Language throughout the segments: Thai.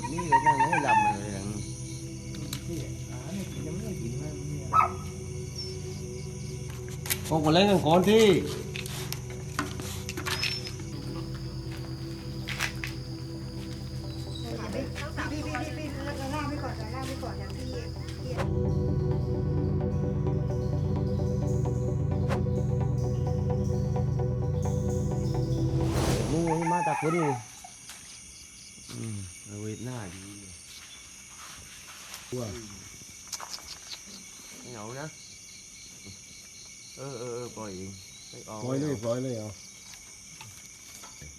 ถนี่เลยนั่งให้ลำเลยนั่งออกมาเล่นกันก่อนที่พี่พี่พี่พี่ล่าไม่ก่อนเราล่าไม่ก่อนเดี๋ยวพี่พี่มูมาตาคนอืม เอาไว้หน้าดีว้าเหงานะ เออเออเออปล่อยเองไม่ออกปล่อยเลยปล่อยเลยเอา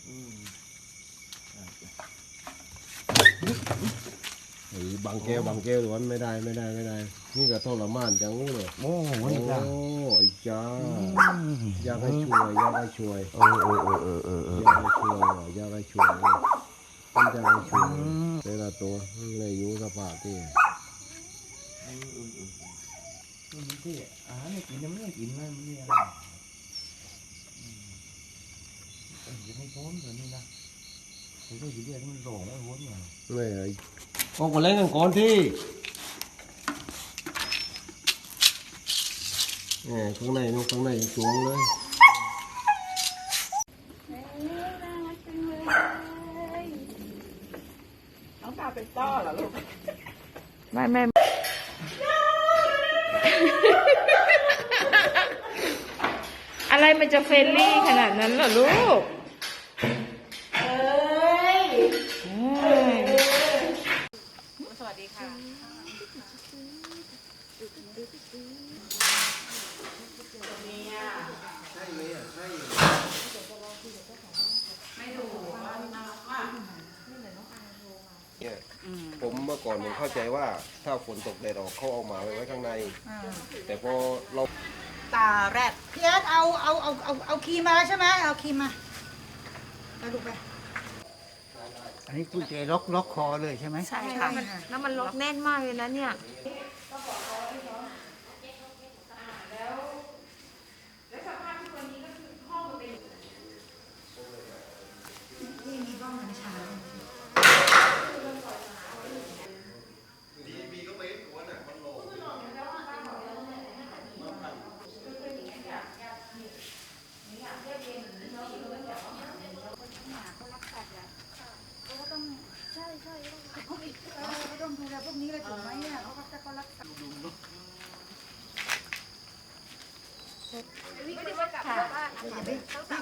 อืมไอ้บางแก้วบางแก้วหรือว่าไม่ได้ไม่ได้ไม่ได้ นี่ก็ทรมานจังเลยโอ้โหนี่จ้ะโอ้ไอ้จ้าอยากให้ช่วยอยากให้ช่วยเออเออเออเออเออเอออยากให้ช่วยว่ะอยากให้ช่วย ว่ะต้องจะให้ช่วยแต่ละตัวเลยอยู่สภาพที่มันที่อาหารไม่กินยังไม่กินมันมันนี่อะไรอืมยังไม่พ้นตัวนี้นะผมก็อยู่เรียมันหลงไม่พ้นไงไม่ไอ้ออกมาเล่นกันก่อนที่แหมข้างในนู่นข้างในสวงเลย ไม่ไม่อะไรมันจะเฟรนลี่ขนาดนั้นเหรอลูกเอ้ยสวัสดีค่ะ เนี่ยผมเมื่อ ก่อนผมเข้าใจว่าถ้าฝนตกแดดออกเขาเอาหมาไปไว้ข้างในแต่พอเราตาแรดพี่แอดเอาเอาเอาเอาเอาครีมมาแล้วใช่ไหมเอาครีมมาไปลูกไป อันนี้กุญแจล็อกล็อกคอเลยใช่ไหมใช่ค่ะแล้วมันล็อกแน่นมากเลยนะเนี่ย นี่มีบ้องน้ำชาใช่ใช่เขาต้อง ดูแลพวกนี้เลยถูกไหมเนี่ยเขาก็จะเขารักษา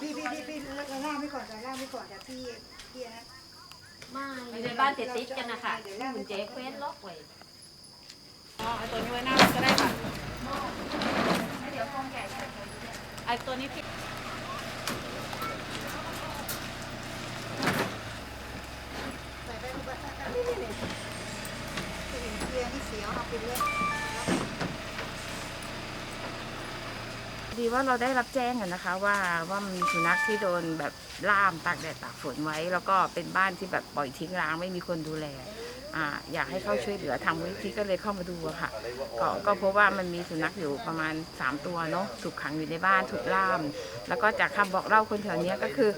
พี่พี่พี่พี่เราล่าไม่ก่อนเราล่าไม่ก่อนเดี๋ยวพี่พี่นะอยู่ในบ้านติดติดกันนะคะคุณเจ๊เควสล็อกไว้อ๋อไอตัวนี้ไว้หน้าก็ได้ค่ะไอตัวนี้พี่ ดีว่าเราได้รับแจ้งกันนะคะ ว่าว่ามีสุนัขที่โดนแบบล่ามตากแดดตากฝนไว้ แล้วก็เป็นบ้านที่แบบปล่อยทิ้งร้างไม่มีคนดูแลอ่าอยากให้เข้าช่วยเหลือทางมูลนิธิก็เลยเข้ามาดูอะค่ะก็ก็พบว่ามันมีสุนัขอยู่ประมาณ 3 ตัวเนาะถูกขังอยู่ในบ้านถูกล่าม แล้วก็จากคำบอกเล่าคนแถวเนี้ยก็คือ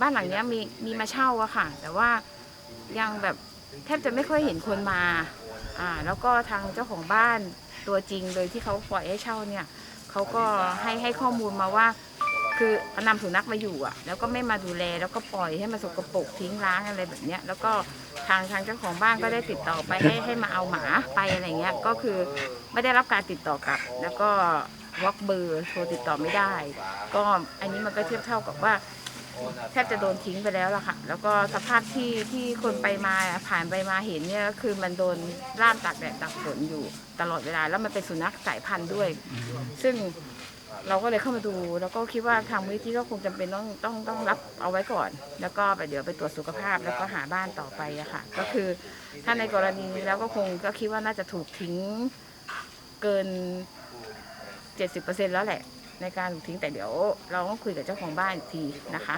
บ้านหลังเนี้ยมีมีมาเช่าอะค่ะ แต่ว่ายังแบบแทบจะไม่ค่อยเห็นคนมาอ่าแล้วก็ทางเจ้าของบ้านตัวจริงเลยที่เขาปล่อยให้เช่าเนี่ย เขาก็ให้ให้ข้อมูลมาว่า คือนำสุนัขมาอยู่อะ แล้วก็ไม่มาดูแลแล้วก็ปล่อยให้มาสกปรกทิ้งร้างอะไรแบบเนี้ย แล้วก็ทางทางเจ้าของบ้านก็ได้ติดต่อไปให้ให้มาเอาหมาไปอะไรเงี้ยก็คือไม่ได้รับการติดต่อกลับ แล้วก็วอกเบอร์โทรติดต่อไม่ได้ ก็อันนี้มันก็เทียบเท่ากับว่า แทบจะโดนทิ้งไปแล้วล่ะค่ะ แล้วก็สภาพที่ที่คนไปมาผ่านไปมาเห็นเนี่ยก็คือมันโดนล่ามตากแดดตากฝนอยู่ตลอดเวลา แล้วมันเป็นสุนัขสายพันธุ์ด้วย ซึ่งเราก็เลยเข้ามาดู แล้วก็คิดว่าทางมูลนิธิก็คงจำเป็นต้องต้องต้องรับเอาไว้ก่อน แล้วก็ไปเดี๋ยวไปตรวจสุขภาพแล้วก็หาบ้านต่อไปอะค่ะ ก็คือถ้าในกรณีนี้แล้วก็คงก็คิดว่าน่าจะถูกทิ้งเกิน 70%แล้วแหละ ในการถูกทิ้งแต่เดี๋ยว เราต้องคุยกับเจ้าของบ้านอีกทีนะคะ